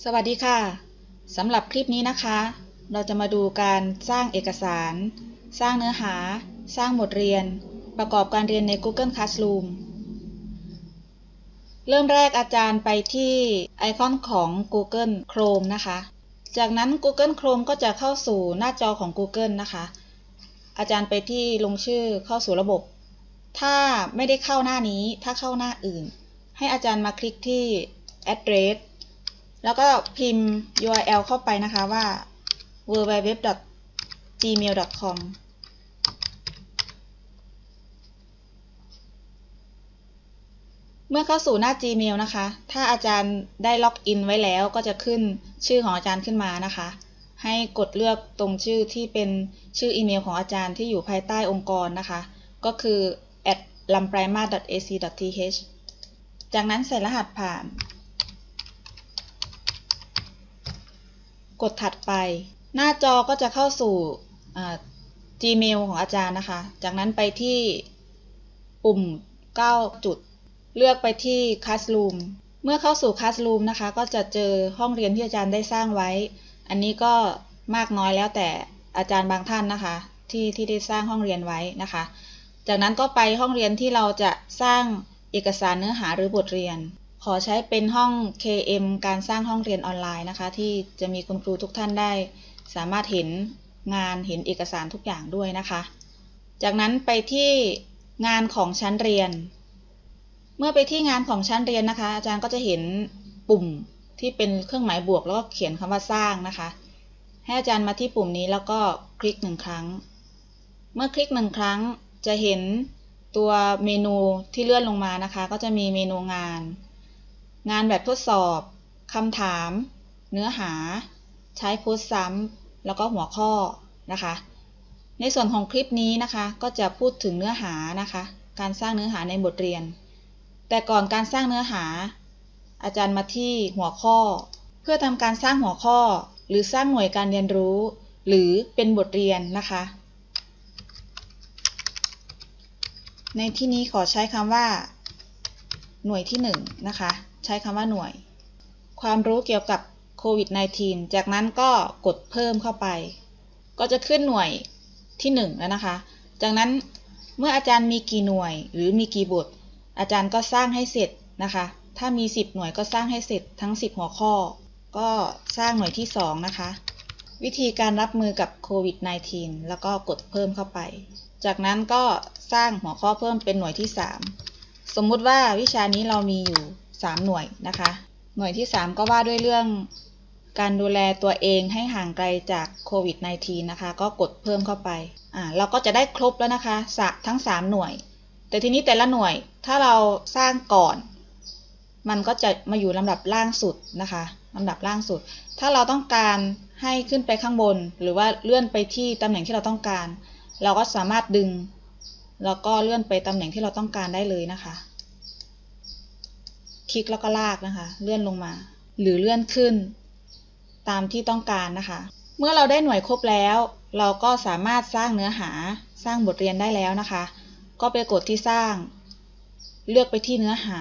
สวัสดีค่ะ สำหรับคลิปนี้นะคะ เราจะมาดูการสร้างเอกสาร สร้างเนื้อหา สร้างบทเรียน ประกอบการเรียนใน Google Classroom เริ่มแรกอาจารย์ไปที่ไอคอนของ Google Chrome นะคะ จากนั้น Google Chrome ก็จะเข้าสู่หน้าจอของ Google นะคะ อาจารย์ไปที่ลงชื่อเข้าสู่ระบบ ถ้าไม่ได้เข้าหน้านี้ ถ้าเข้าหน้าอื่น ให้อาจารย์มาคลิกที่ address แล้วก็พิมพ์ URL เข้าไปนะคะว่า www.gmail.com เมื่อเข้าสู่หน้า Gmail นะคะ ถ้าอาจารย์ได้ล็อกอินไว้แล้วก็จะขึ้นชื่อของอาจารย์ขึ้นมานะคะ ให้กดเลือกตรงชื่อที่เป็นชื่ออีเมลของอาจารย์ที่อยู่ภายใต้องค์กรนะคะ ก็คือ at lamprima.ac.th จากนั้นใส่รหัสผ่าน กดถัดไป หน้าจอก็จะเข้าสู่ Gmail ของอาจารย์นะคะ จากนั้นไปที่ปุ่ม 9 จุด เลือกไปที่ Classroom เมื่อเข้าสู่ Classroom นะคะ ก็จะเจอห้องเรียนที่อาจารย์ได้สร้างไว้ อันนี้ก็มากน้อยแล้วแต่อาจารย์บางท่านนะคะ ที่ที่ได้สร้างห้องเรียนไว้นะคะ จากนั้นก็ไปห้องเรียนที่เราจะสร้างเอกสารเนื้อหาหรือบทเรียน ขอใช้เป็นห้อง KM การสร้างห้องเรียนออนไลน์นะคะ ที่จะมีคุณครูทุกท่านได้ สามารถเห็นงานเห็นเอกสารทุกอย่างด้วยนะคะ จากนั้นไปที่งานของชั้นเรียน เมื่อไปที่งานของชั้นเรียนนะคะ อาจารย์ก็จะเห็นปุ่มที่เป็นเครื่องหมายบวกแล้วก็เขียนคำว่าสร้างนะคะ ให้อาจารย์มาที่ปุ่มนี้แล้วก็คลิกหนึ่งครั้ง เมื่อคลิกหนึ่งครั้งจะเห็นตัวเมนูที่เลื่อนลงมานะคะ ก็จะมีเมนูงาน งานแบบทดสอบ คำถาม เนื้อหา ใช้โพสซ้ำแล้วก็หัวข้อนะคะ ในส่วนของคลิปนี้นะคะ ก็จะพูดถึงเนื้อหานะคะ การสร้างเนื้อหาในบทเรียน แต่ก่อนการสร้างเนื้อหา อาจารย์มาที่หัวข้อ เพื่อทำการสร้างหัวข้อ หรือสร้างหน่วยการเรียนรู้ หรือเป็นบทเรียนนะคะ ในที่นี้ขอใช้คำว่า หน่วยที่1นนะคะ ใช้คำว่าหน่วย ความรู้เกี่ยวกับโควิด -19 จากนั้นก็กดเพิ่มเข้าไป ก็จะขึ้นหน่วยที่ 1 แล้วนะคะ จากนั้นเมื่ออาจารย์มีกี่หน่วยหรือมีกี่บท อาจารย์ก็สร้างให้เสร็จนะคะ ถ้ามี 10 หน่วยก็สร้างให้เสร็จทั้ง 10 หัวข้อ ก็สร้างหน่วยที่ 2 นะคะ วิธีการรับมือกับโควิด -19 แล้วก็กดเพิ่มเข้าไป จากนั้นก็สร้างหัวข้อเพิ่มเป็นหน่วยที่ 3 สมมุติว่าวิชานี้เรามีอยู่ 3 หน่วยนะคะ หน่วยที่ 3 ก็ว่าด้วยเรื่องการดูแลตัวเองให้ห่างไกลจากโควิด -19 นะคะ ก็กดเพิ่มเข้าไป อ่า เราก็จะได้ครบแล้วนะคะ ทั้ง 3 หน่วย แต่ทีนี้แต่ละหน่วย ถ้าเราสร้างก่อน มันก็จะมาอยู่ลำดับล่างสุดนะคะลำดับล่างสุด ถ้าเราต้องการให้ขึ้นไปข้างบน หรือว่าเลื่อนไปที่ตำแหน่งที่เราต้องการ เราก็สามารถดึง แล้วก็เลื่อนไปตำแหน่งที่เราต้องการได้เลยนะคะ คลิกแล้วก็ลากนะคะ เลื่อนลงมา หรือเลื่อนขึ้น ตามที่ต้องการนะคะ เมื่อเราได้หน่วยครบแล้ว เราก็สามารถสร้างเนื้อหาสร้างบทเรียนได้แล้วนะคะ ก็ไปกดที่สร้าง เลือกไปที่เนื้อหา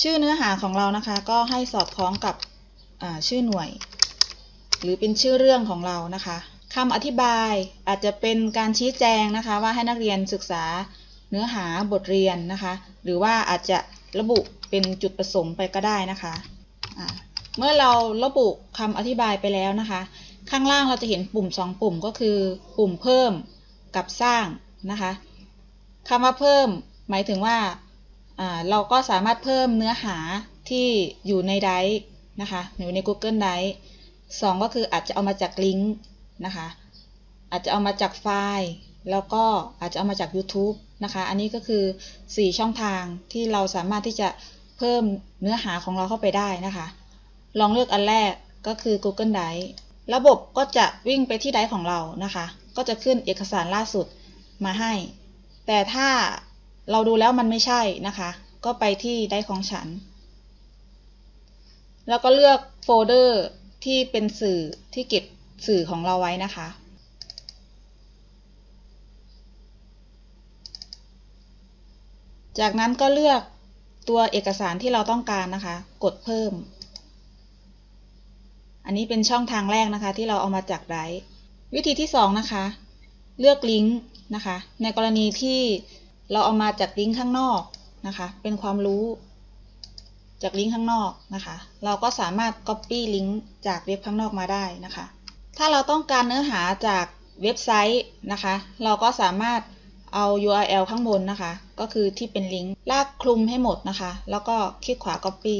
ชื่อเนื้อหาของเรานะคะ ก็ให้สอดคล้องกับชื่อหน่วย หรือเป็นชื่อเรื่องของเรานะคะคำอธิบายอาจจะเป็นการชี้แจงนะคะ ว่าให้นักเรียนศึกษา เนื้อหาบทเรียนนะคะ หรือว่าอาจจะระบุเป็นจุดประสงค์ไปก็ได้นะคะะเมื่อเราระบุคำอธิบายไปแล้วนะคะ ข้างล่างเราจะเห็นปุ่ม 2 ปุ่มก็คือ ปุ่มเพิ่มกับสร้างนะคะคำว่าเพิ่ม หมายถึงว่าเราก็สามารถเพิ่มเนื้อหาที่อยู่ในไดร์นะคะอยู่ใน Google Drive สองก็คืออาจจะเอามาจากลิงก์นะคะ อาจจะเอามาจากไฟล์ แล้วก็อาจจะเอามาจาก YouTube นะคะ อันนี้ก็คือ 4 ช่องทางที่เราสามารถที่จะเพิ่มเนื้อหาของเราเข้าไปได้นะคะ ลองเลือกอันแรกก็คือ Google Drive ระบบก็จะวิ่งไปที่ไดร์ของเรานะคะ ก็จะขึ้นเอกสารล่าสุดมาให้ แต่ถ้าเราดูแล้วมันไม่ใช่นะคะ ก็ไปที่ไดร์ของฉัน แล้วก็เลือกโฟลเดอร์ที่เป็นสื่อที่เก็บสื่อของเราไว้นะคะ จากนั้นก็เลือกตัวเอกสารที่เราต้องการนะคะ กดเพิ่ม อันนี้เป็นช่องทางแรกนะคะ ที่เราเอามาจากไดรวิธีที่สองนะคะ เลือกลิงก์นะคะ ในกรณีที่เราเอามาจากลิงก์ข้างนอกนะคะ เป็นความรู้จากลิงก์ข้างนอกนะคะ เราก็สามารถ Copy ลิงก์จากเว็บข้างนอกมาได้นะคะ ถ้าเราต้องการเนื้อหาจากเว็บไซต์นะคะ เราก็สามารถ เอา URL ข้างบนนะคะ ก็คือที่เป็นลิงก์ลากคลุมให้หมดนะคะ แล้วก็คลิกขวา Copy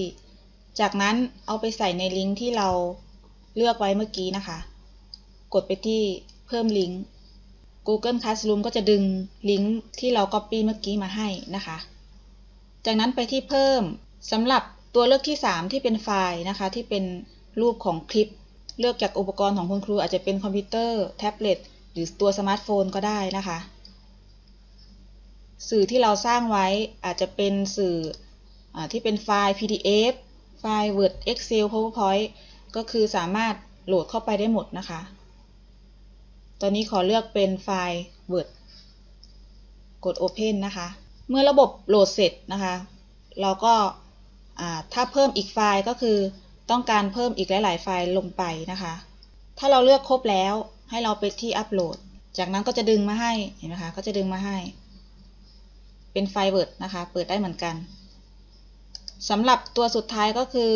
จากนั้นเอาไปใส่ในลิงก์ที่เราเลือกไว้เมื่อกี้นะคะ กดไปที่เพิ่มลิงก์ Google Classroom ก็จะดึงลิงก์ที่เรา Copy เมื่อกี้มาให้นะคะ จากนั้นไปที่เพิ่มสำหรับตัวเลือกที่ 3 ที่เป็นไฟล์นะคะ ที่เป็นรูปของคลิป เลือกจากอุปกรณ์ของคุณครูอาจจะเป็นคอมพิวเตอร์ แท็บเล็ต หรือตัวสมาร์ทโฟนก็ได้นะคะ สื่อที่เราสร้างไว้อาจจะเป็นสื่ออที่เป็นไฟล์ PDF ไฟล์ Word Excel PowerPoint ก็คือสามารถโหลดเข้าไปได้หมดนะคะ ตอนนี้ขอเลือกเป็นไฟล์ Word กด Open นะคะ เมื่อระบบโหลดเสร็จนะคะ เราก็ถ้าเพิ่มอีกไฟล์ก็คือต้องการเพิ่มอีกหลาย ๆ ไฟล์ลงไปนะคะ ถ้าเราเลือกครบแล้วให้เราไปที่อัปโหลด จากนั้นก็จะดึงมาให้ เห็นไหมคะ ก็จะดึงมาให้ เป็นไฟล์ Word นะคะ เปิดได้เหมือนกันสำหรับตัวสุดท้ายก็คือ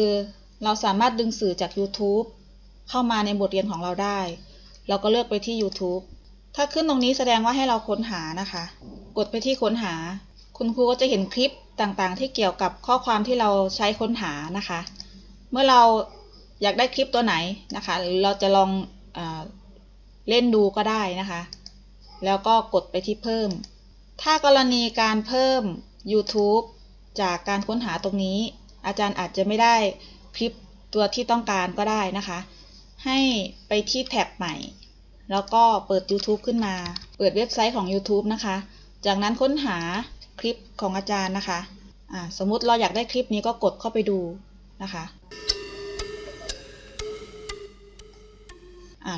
เราสามารถดึงสื่อจาก YouTube เข้ามาในบทเรียนของเราได้ เราก็เลือกไปที่ YouTube ถ้าขึ้นตรงนี้แสดงว่าให้เราค้นหานะคะ กดไปที่ค้นหา คุณครูก็จะเห็นคลิปต่างๆ ที่เกี่ยวกับข้อความที่เราใช้ค้นหานะคะ เมื่อเราอยากได้คลิปตัวไหนนะคะ หรือเราจะลองเอเล่นดูก็ได้นะคะ แล้วก็กดไปที่เพิ่ม ถ้ากรณีการเพิ่ม YouTube จากการค้นหาตรงนี้ อาจารย์อาจจะไม่ได้คลิปตัวที่ต้องการก็ได้นะคะ ให้ไปที่แท็บใหม่ แล้วก็เปิด YouTube ขึ้นมา เปิดเว็บไซต์ของ YouTube นะคะ จากนั้นค้นหาคลิปของอาจารย์นะคะะสมมุติเราอยากได้คลิปนี้ก็กดเข้าไปดูนะคะ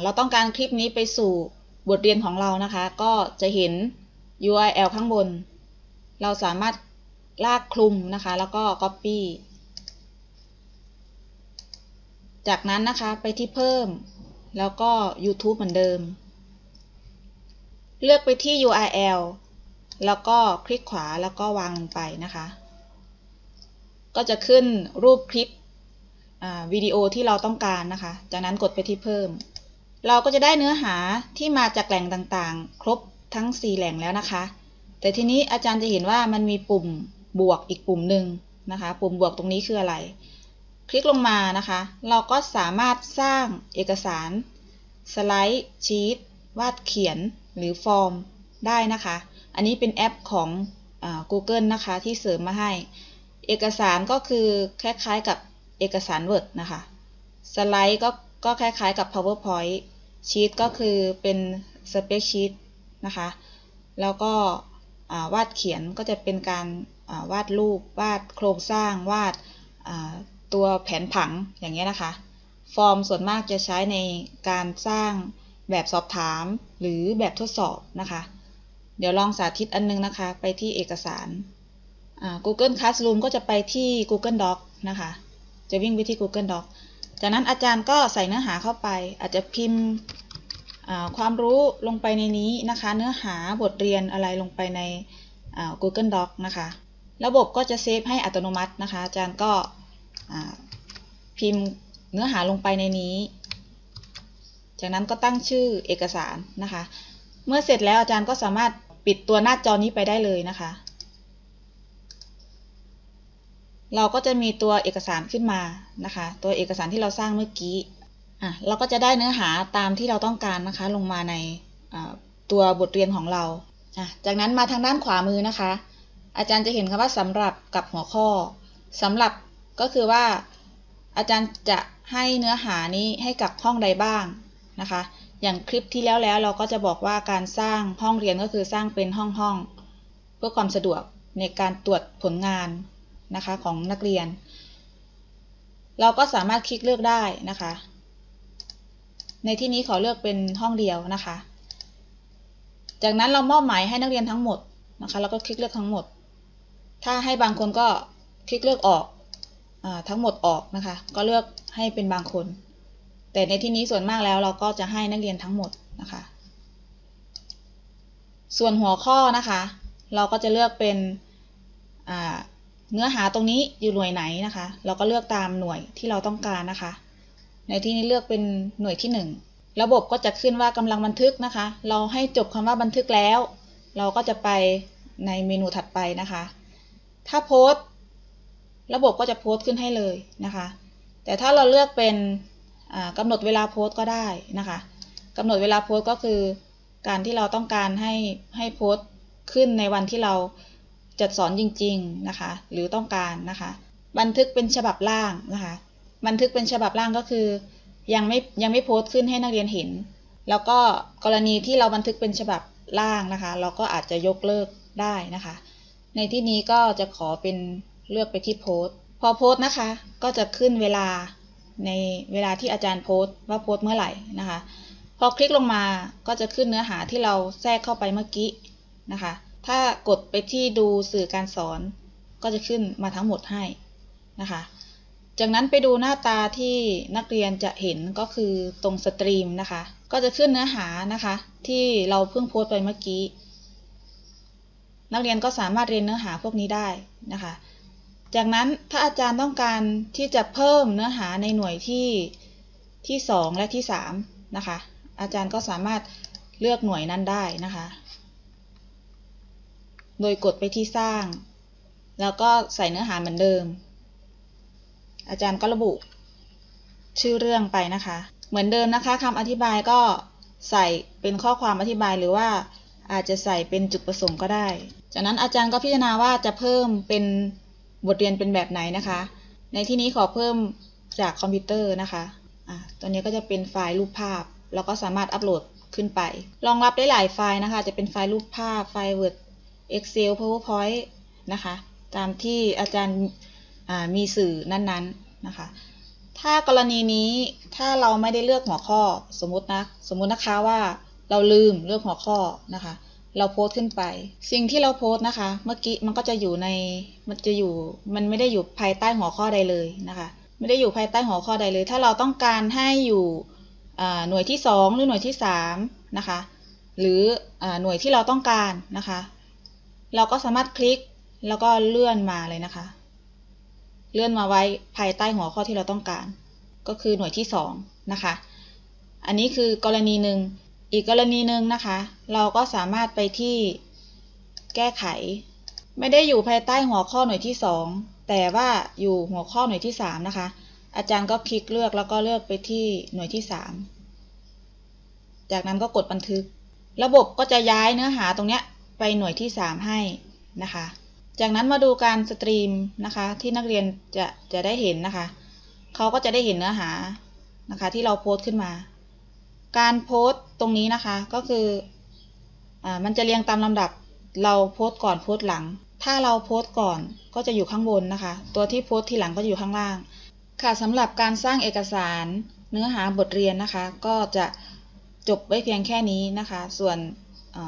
เราต้องการคลิปนี้ไปสู่บทเรียนของเรานะคะ ก็จะเห็น URL ข้างบน เราสามารถลากคลุมนะคะ แล้วก็ Copy จากนั้นนะคะไปที่เพิ่ม แล้วก็ YouTube เหมือนเดิม เลือกไปที่ URL แล้วก็คลิกขวาแล้วก็วางลงไปนะคะ ก็จะขึ้นรูปคลิปวิดีโอที่เราต้องการนะคะ จากนั้นกดไปที่เพิ่ม เราก็จะได้เนื้อหาที่มาจากแหล่งต่างๆ ครบ ทั้ง 4 แหล่งแล้วนะคะ แต่ทีนี้อาจารย์จะเห็นว่ามันมีปุ่มบวกอีกปุ่มหนึ่งนะคะ ปุ่มบวกตรงนี้คืออะไร คลิกลงมานะคะ เราก็สามารถสร้างเอกสารสไลด์ชีตวาดเขียนหรือฟอร์มได้นะคะ อันนี้เป็นแอปของอ Google นะคะที่เสริมมาให้ เอกสารก็คือคล้ายๆกับเอกสาร Word นะคะ สไลด์ก็ก็คล้ายๆกับ PowerPoint ชีตก็คือเป็น Spreadsheet นะคะ แล้วก็วาดเขียนก็จะเป็นการวาดรูปวาดโครงสร้างวาดตัวแผนผังอย่างเงี้ยนะคะ ฟอร์มส่วนมากจะใช้ในการสร้างแบบสอบถามหรือแบบทดสอบนะคะ เดี๋ยวลองสาธิตอันนึงนะคะ ไปที่เอกสาร Google Classroom ก็จะไปที่ Google Doc นะคะ จะวิ่งไปที่ Google Doc จากนั้นอาจารย์ก็ใส่เนื้อหาเข้าไป อาจจะพิมพ์ ความรู้ลงไปในนี้นะคะ เนื้อหาบทเรียนอะไรลงไปใน Google Doc นะคะ ระบบก็จะเซฟให้อัตโนมัตินะคะ อาจารย์ก็พิมพ์เนื้อหาลงไปในนี้ จากนั้นก็ตั้งชื่อเอกสารนะคะ เมื่อเสร็จแล้วอาจารย์ก็สามารถปิดตัวหน้าจอนี้ไปได้เลยนะคะ เราก็จะมีตัวเอกสารขึ้นมานะคะ ตัวเอกสารที่เราสร้างเมื่อกี้ อะเราก็จะได้เนื้อหาตามที่เราต้องการนะคะลงมาในตัวบทเรียนของเราอะจากนั้นมาทางด้านขวามือนะคะ อาจารย์จะเห็นคำว่าสำหรับกับหัวข้อสำหรับก็คือว่าอาจารย์จะให้เนื้อหานี้ให้กับห้องใดบ้างนะคะ อย่างคลิปที่แล้วแล้วเราก็จะบอกว่าการสร้างห้องเรียนก็คือสร้างเป็นห้องห้องเพื่อความสะดวกในการตรวจผลงานนะคะของนักเรียน เราก็สามารถคลิกเลือกได้นะคะ ในที่นี้ขอเลือกเป็นห้องเดียวนะคะ จากนั้นเรามอบหมายให้นักเรียนทั้งหมดนะคะ แล้วก็คลิกเลือกทั้งหมด ถ้าให้บางคนก็คลิกเลือกออกอทั้งหมดออกนะคะ ก็เลือกให้เป็นบางคน แต่ในที่นี้ส่วนมากแล้วเราก็จะให้นักเรียนทั้งหมดนะคะ ส่วนหัวข้อนะคะ เราก็จะเลือกเป็นเนื้อหาตรงนี้อยู่หน่วยไหนนะคะ เราก็เลือกตามหน่วยที่เราต้องการนะคะ ในที่นี้เลือกเป็นหน่วยที่ 1 ระบบก็จะขึ้นว่ากำลังบันทึกนะคะ เราให้จบคำว่าบันทึกแล้ว เราก็จะไปในเมนูถัดไปนะคะ ถ้าโพสต์ระบบก็จะโพสต์ขึ้นให้เลยนะคะ แต่ถ้าเราเลือกเป็นกำหนดเวลาโพสต์ก็ได้นะคะกำหนดเวลาโพสต์ก็คือ การที่เราต้องการให้ให้โพสต์ขึ้นในวันที่เราจัดสอนจริง ๆนะคะ หรือต้องการนะคะ บันทึกเป็นฉบับล่างนะคะ บันทึกเป็นฉบับล่างก็คือยังไม่ยังไม่โพสต์ขึ้นให้นักเรียนเห็น แล้วก็กรณีที่เราบันทึกเป็นฉบับล่างนะคะ เราก็อาจจะยกเลิกได้นะคะ ในที่นี้ก็จะขอเป็นเลือกไปที่โพสต์ พอโพสต์นะคะ ก็จะขึ้นเวลาในเวลาที่อาจารย์โพสต์ว่าโพสต์เมื่อไหร่นะคะ พอคลิกลงมาก็จะขึ้นเนื้อหาที่เราแทรกเข้าไปเมื่อกี้นะคะ ถ้ากดไปที่ดูสื่อการสอน ก็จะขึ้นมาทั้งหมดให้นะคะ จากนั้นไปดูหน้าตาที่นักเรียนจะเห็นก็คือตรงสตรีมนะคะ ก็จะขึ้นเนื้อหานะคะ ที่เราเพิ่งโพสต์ไปเมื่อกี้ นักเรียนก็สามารถเรียนเนื้อหาพวกนี้ได้นะคะ จากนั้นถ้าอาจารย์ต้องการที่จะเพิ่มเนื้อหาในหน่วยที่ที่ 2 และที่ 3 นะคะ อาจารย์ก็สามารถเลือกหน่วยนั้นได้นะคะ โดยกดไปที่สร้าง แล้วก็ใส่เนื้อหาเหมือนเดิม อาจารย์ก็ระบุ ชื่อเรื่องไปนะคะ เหมือนเดิมนะคะคำอธิบายก็ใส่เป็นข้อความอธิบายหรือว่าอาจจะใส่เป็นจุดประสงค์ก็ได้ จากนั้นอาจารย์ก็พิจารณาว่าจะเพิ่มเป็นบทเรียนเป็นแบบไหนนะคะ ในที่นี้ขอเพิ่มจากคอมพิวเตอร์นะคะอ่าตัวนี้ก็จะเป็นไฟล์รูปภาพ แล้วก็สามารถอัปโหลดขึ้นไป รองรับได้หลายไฟล์นะคะ จะเป็นไฟล์รูปภาพ ไฟล์ Word Excel PowerPoint นะคะ ตามที่อาจารย์ มีสื่อนั้นๆนนนะคะ ถ้ากรณีนี้ถ้าเราไม่ได้เลือกหัวข้อสมมตินะสมมตินะคะว่าเราลืมเลือกหัวข้อนะคะ เราโพสต์ขึ้นไป สิ่งที่เราโพสต์นะคะ เมื่อกี้มันก็จะอยู่ในมันจะอยู่มันไม่ได้อยู่ภายใต้หัวข้อใดเลยนะคะ ไม่ได้อยู่ภายใต้หัวข้อใดเลย ถ้าเราต้องการให้อยู่หน่วยที่ 2 หรือหน่วยที่3นะคะหรือหน่วยที่เราต้องการนะคะ เราก็สามารถคลิกแล้วก็เลื่อนมาเลยนะคะ เลื่อนมาไว้ภายใต้หัวข้อที่เราต้องการ ก็คือหน่วยที่ 2 นะคะ อันนี้คือกรณีหนึ่ง อีกกรณีหนึ่งนะคะ เราก็สามารถไปที่แก้ไข ไม่ได้อยู่ภายใต้หัวข้อหน่วยที่ 2 แต่ว่าอยู่หัวข้อหน่วยที่ 3 นะคะ อาจารย์ก็คลิกเลือกแล้วก็เลือกไปที่หน่วยที่ 3 จากนั้นก็กดบันทึก ระบบก็จะย้ายเนื้อหาตรงนี้ไปหน่วยที่ 3 ให้นะคะ จากนั้นมาดูการสตรีมนะคะที่นักเรียนจะจะได้เห็นนะคะเขาก็จะได้เห็นเนื้อหานะคะที่เราโพสต์ขึ้นมา การโพสต์ตรงนี้นะคะก็คืออมันจะเรียงตามลำดับเราโพสต์ก่อนโพสต์หลัง ถ้าเราโพสต์ก่อนก็จะอยู่ข้างบนนะคะ ตัวที่โพสต์ทีหลังก็อยู่ข้างล่าง ค่ะสำหรับการสร้างเอกสารเนื้อหาบทเรียนนะคะ ก็จะจบไว้เพียงแค่นี้นะคะ ส่วน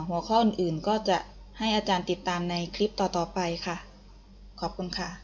หัวข้ออื่นๆก็จะ ให้อาจารย์ติดตามในคลิปต่อๆไปค่ะ ขอบคุณค่ะ